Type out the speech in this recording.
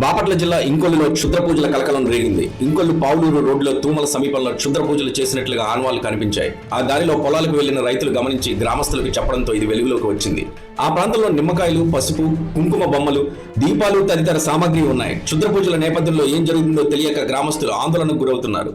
బాపట్ల జిల్లా ఇంకొల్లులో క్షుద్ర పూజల కలకలం రేగింది. ఇంకొల్లు పావులూరు రోడ్డులో తూమల సమీపంలో క్షుద్ర పూజలు చేసినట్లుగా ఆనవాళ్ళు కనిపించాయి. ఆ దారిలో పొలాలకు వెళ్ళిన రైతులు గమనించి గ్రామస్తులకు చెప్పడంతో ఇది వెలుగులోకి వచ్చింది. ఆ ప్రాంతంలో నిమ్మకాయలు పసుపు కుంకుమ బొమ్మలు దీపాలు తదితర సామాగ్రి ఉన్నాయి. క్షుద్ర పూజల నేపథ్యంలో ఏం జరుగుతుందో తెలియక గ్రామస్తులు ఆందోళనకు గురవుతున్నారు.